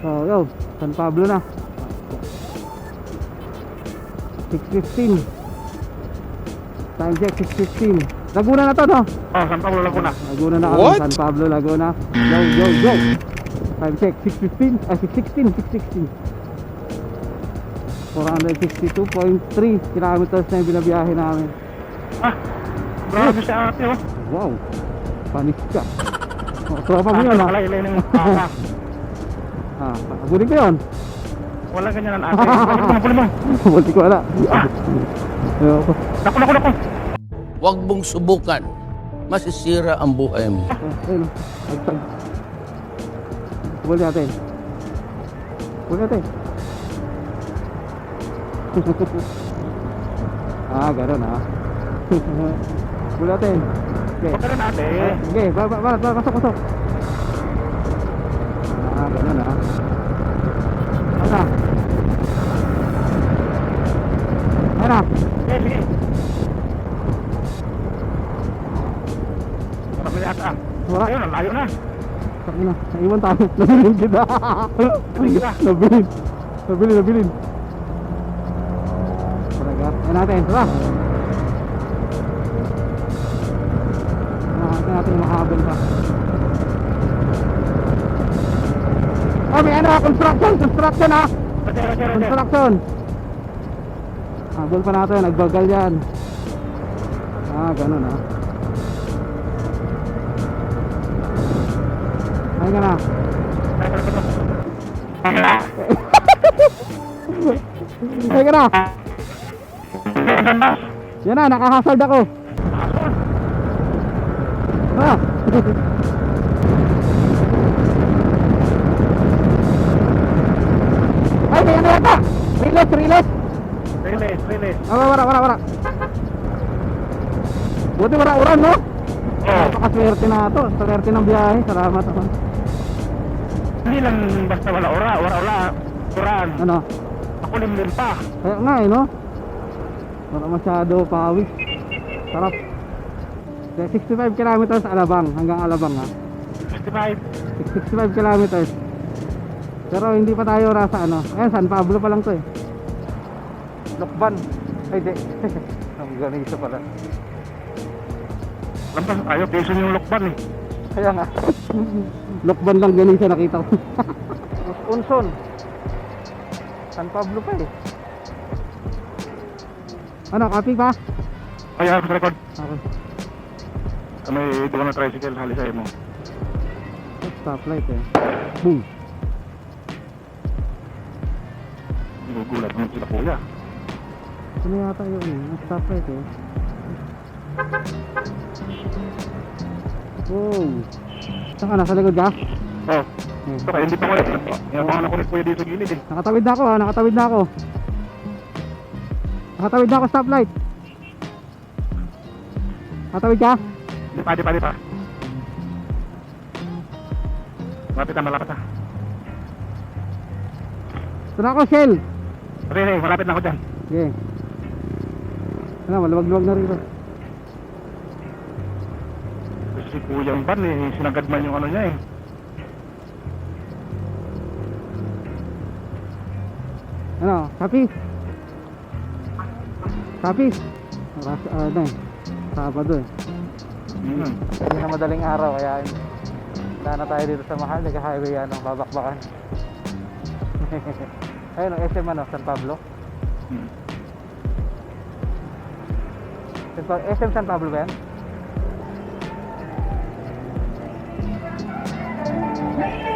So, yo, San Pablo na. 6.15. Time check, 6.15. Laguna na to, no? Oh, San Pablo Laguna. Laguna na kami, What? San Pablo, Laguna. Yo, yo, yo. Time check, 6.15. Ah, 6.16, 6.16. 462.3 kilometers na yung binabiyahe namin. Ah, grabe sa ate oh. Wow, panis ka. Oh, tropa mo yun, ha? Ah, abunin ko yun. Wala ganyan ang ate. Puli mo, puli ko wala. Ayoko. Naku, naku, naku. Huwag mong subukan. Masisira ang buhay mo. Ah, ayun. Agtag. Huli natin. Huli natin. ah, ganun ah. Huli natin. Okay. Ka rin ate. Okay, ba ba ba ba- pasok pasok. Ah, ganun ah. Ano? Ano? Marami na ata. Wala. Ayun, layo na. Sakin na, naiwan tayo. Nabilin kita. Nabilin? Nabilin. Nabilin. Talaga. Ayan natin, tara. Nakakita natin yung mahabol pa. May ano, construction, construction ah. Roger, roger. Construction. Habol pa natin, nagbagal yan. Ah, ganun ah. Ay ka na. Ay ka na. Yan na, nakahasald ako. Ah. yata. Release, release. Release. Ah, wala, wala, wala. Buti wala uran, no? Oh, Napakaswerte na ito. Swerte ng biyahe. Salamat ako. hindi lang basta wala ora, wala ora. Uran. Ano? Ako limlim pa. Kaya nga eh, no? Wala masyado pawis. Sarap. Kaya 65 kilometers Alabang. Hanggang Alabang, ha? 65. 65 kilometers. Pero hindi pa tayo nasa ano. Ayan, San Pablo pa lang to eh. Lokban. Ay, di. Ang ganito pala. Lampas tayo, peso yung lokban eh. Kaya nga. Lokban lang ganito nakita ko. Unson. San Pablo pa eh. Ano, copy pa? Ay, sa record. Okay. May doon na tricycle, halisay mo. Stoplight eh. Boom. Gugulat mo sila kuya. Ano yata yun eh? Stoplight eh. Wow. Saan ka? Nasa likod ka? Oh, Hmm. ito kaya hindi pa ko eh. Inabangan ako ni kuya dito gilid eh. Nakatawid na ako ha. Nakatawid na ako. Nakatawid na ako stoplight. Nakatawid ka? Di pa, di pa, di pa. Malapit na, malapit na. Ito na ako, Shell. Sige, sige, malapit na ako dyan. Sige. Ano, maluwag-luwag na rito. Si kuya yung ban eh, sinagad man yung ano niya eh. Ano, copy? Copy? Oras, ano eh. Sabado eh. Hmm. Hindi na madaling araw kaya wala na tayo dito sa mahal. Nag-highway yan ang babakbakan. Ayun, ang SM ano, San Pablo. Hmm. SM San Pablo ba yan? Yeah.